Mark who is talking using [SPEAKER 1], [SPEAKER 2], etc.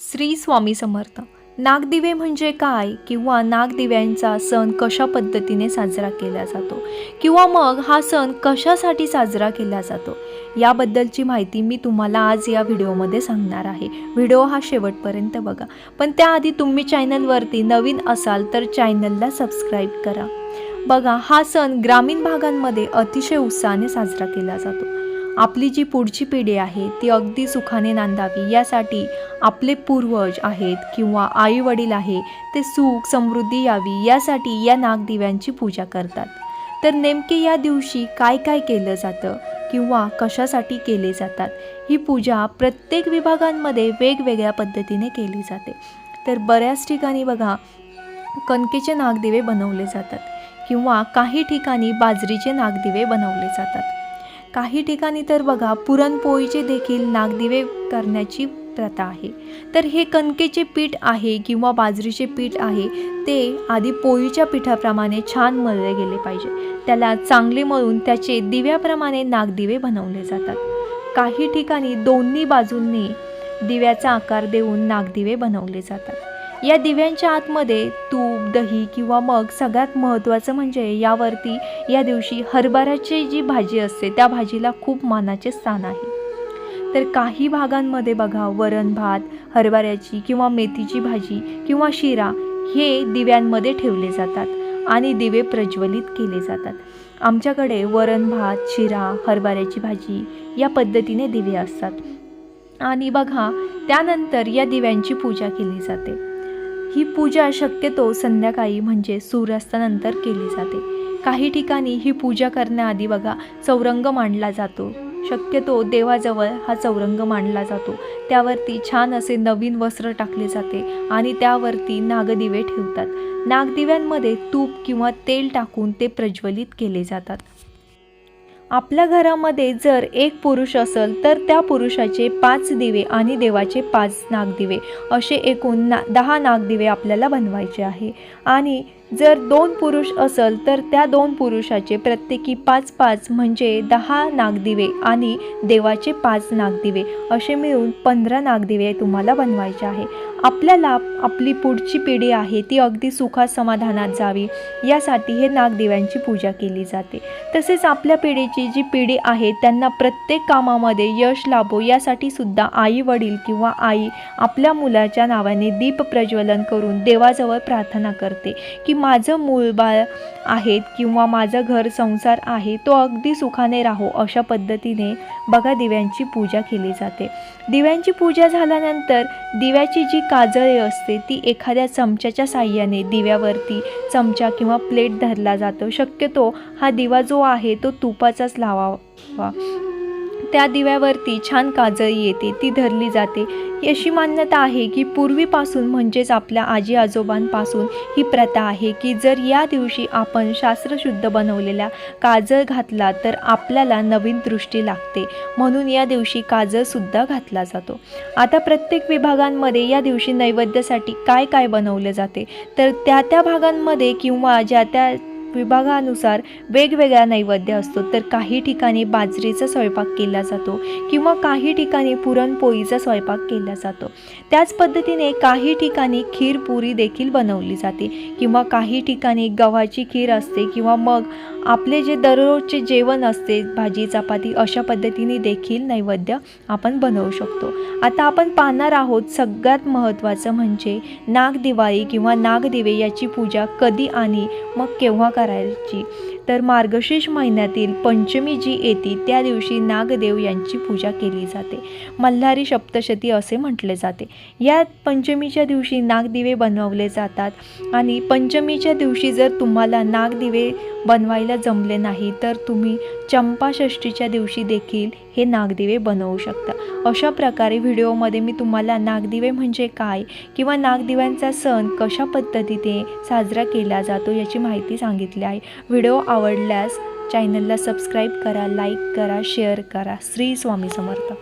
[SPEAKER 1] श्री स्वामी समर्थ. नागदिवे म्हणजे काय किंवा नागदिव्यांचा सण कशा पद्धतीने साजरा केला जातो? किंवा मग हा सण कशासाठी साजरा केला जातो? याबद्दलची माहिती मी तुम्हाला आज या व्हिडिओमध्ये सांगणार आहे. व्हिडिओ हा शेवटपर्यंत बघा. पण त्याआधी तुम्ही चॅनलवरती नवीन असाल तर चॅनलला सबस्क्राईब करा. बघा हा सण ग्रामीण भागांमध्ये अतिशय उत्साहाने साजरा केला जातो. आपली जी पुढची पिढी आहे ती अगदी सुखाने नांदावी. यासाठी आपले पूर्वज आहेत किंवा आई वडील आहे ते सुख समृद्धी यावी. यासाठी या नागदिव्यांची पूजा करतात. तर नेमके या दिवशी काय काय केलं जातं किंवा कशासाठी केले जातात ही पूजा प्रत्येक विभागांमध्ये वेगवेगळ्या पद्धतीने केली जाते. तर बऱ्याच ठिकाणी बघा कणकेचे नागदिवे बनवले जातात किंवा काही ठिकाणी बाजरीचे नागदिवे बनवले जातात. काही ठिकाणी तर बघा पुरणपोळीचे देखील नागदिवे करण्याची प्रथा आहे. तर हे कणकेचे पीठ आहे किंवा बाजरीचे पीठ आहे ते आधी पोळीच्या पिठाप्रमाणे छान मळले गेले पाहिजे. त्याला चांगले मळून त्याचे दिव्याप्रमाणे नागदिवे बनवले जातात. काही ठिकाणी दोन्ही बाजूंनी दिव्याचा आकार देऊन नागदिवे बनवले जातात. या दिव्यांच्या आतमध्ये तूप दही किंवा मग सगळ्यात महत्त्वाचं म्हणजे यावरती या दिवशी हरभऱ्याची जी भाजी असते त्या भाजीला खूप मानाचे स्थान आहे. तर काही भागांमध्ये बघा वरण भात हरभऱ्याची किंवा मेथीची भाजी किंवा शिरा हे दिव्यांमध्ये ठेवले जातात आणि दिवे प्रज्वलित केले जातात. आमच्याकडे वरण भात शिरा हरभऱ्याची भाजी या पद्धतीने दिवे असतात. आणि बघा त्यानंतर या दिव्यांची पूजा केली जाते. ही पूजा शक्यतो संध्याकाळी म्हणजे सूर्यास्तानंतर केली जाते. काही ठिकाणी ही पूजा करण्याआधी बघा चौरंग मांडला जातो. शक्यतो देवाजवळ हा चौरंग मांडला जातो. त्यावरती छान असे नवीन वस्त्र टाकले जाते आणि त्यावरती नागदिवे ठेवतात. नागदिव्यांमध्ये तूप किंवा तेल टाकून ते प्रज्वलित केले जातात. आपल्या घरामध्ये जर एक पुरुष असेल तर त्या पुरुषाचे पाच दिवे आणि देवाचे पाच नागदिवे असे एकूण ना दहा नागदिवे आपल्याला बनवायचे आहे. आणि जर दोन पुरुष असेल तर त्या दोन पुरुषाचे प्रत्येकी पाच पाच म्हणजे दहा नागदिवे आणि देवाचे पाच नागदिवे असे मिळून पंधरा नागदिवे तुम्हाला बनवायचे आहे. आपल्याला आपली पुढची पिढी आहे ती अगदी सुखा समाधानात जावी. यासाठी हे नागदिव्यांची पूजा केली जाते. तसेच आपल्या पिढीची जी पिढी आहे त्यांना प्रत्येक कामामध्ये यश लाभो. यासाठी सुद्धा आई वडील किंवा आई आपल्या मुलाच्या नावाने दीप प्रज्वलन करून देवाजवळ प्रार्थना करते की माझं मूळ बाळ आहेत किंवा माझं घर संसार आहे तो अगदी सुखाने राहो अशा पद्धतीने बघा दिव्यांची पूजा केली जाते. दिव्यांची पूजा झाल्यानंतर दिव्याची जी काजळे असते ती एखाद्या चमच्याच्या साह्याने दिव्यावरती चमचा किंवा प्लेट धरला जातो. शक्यतो हा दिवा जो आहे तो तुपाचाच लावावा. त्या दिव्यावरती छान काजळी येते ती धरली जाते. अशी मान्यता आहे की पूर्वीपासून म्हणजेच आपल्या आजी आजोबांपासून ही प्रथा आहे की जर या दिवशी आपण शास्त्रशुद्ध बनवलेल्या काजळ घातला तर आपल्याला नवीन दृष्टी लागते. म्हणून या दिवशी काजळसुद्धा घातला जातो. आता प्रत्येक विभागांमध्ये या दिवशी नैवेद्यासाठी काय काय बनवले जाते? तर त्या त्या भागांमध्ये किंवा ज्या त्या विभागानुसार वेगवेगळा नैवेद्य असतो. तर काही ठिकाणी बाजरीचा स्वयंपाक केला जातो किंवा काही ठिकाणी पुरणपोळीचा स्वयंपाक केला जातो. त्याच पद्धतीने काही ठिकाणी खीर पुरी देखील बनवली जाते किंवा काही ठिकाणी गव्हाची खीर असते किंवा मग आपले जे दररोजचे जेवण असते भाजी चपाती अशा पद्धतीने देखील नैवेद्य आपण बनवू शकतो. आता आपण पाहणार आहोत सगळ्यात महत्त्वाचं म्हणजे नागदिवाळी किंवा नागदिवे याची पूजा कधी आणि मग केव्हा करायची? तर मार्गशीर्ष महिन्यातील पंचमी जी येते त्या दिवशी नागदेव यांची पूजा केली जाते. मल्हारी सप्तशती असे म्हटले जाते. या पंचमीच्या दिवशी नागदिवे बनवले जातात आणि पंचमीच्या दिवशी जर तुम्हाला नागदिवे बनवायला जमले नाही तर तुम्ही चंपाषष्टीच्या दिवशी देखील हे नागदिवे बनवू शकता. अशा प्रकारे व्हिडिओमध्ये मी तुम्हाला नागदिवे म्हणजे काय किंवा नागदिव्यांचा सण कशा पद्धतीने साजरा केला जातो याची माहिती सांगितली आहे. व्हिडिओ आवडल्यास चॅनलला सबस्क्राईब करा लाईक करा शेअर करा. श्री स्वामी समर्थ.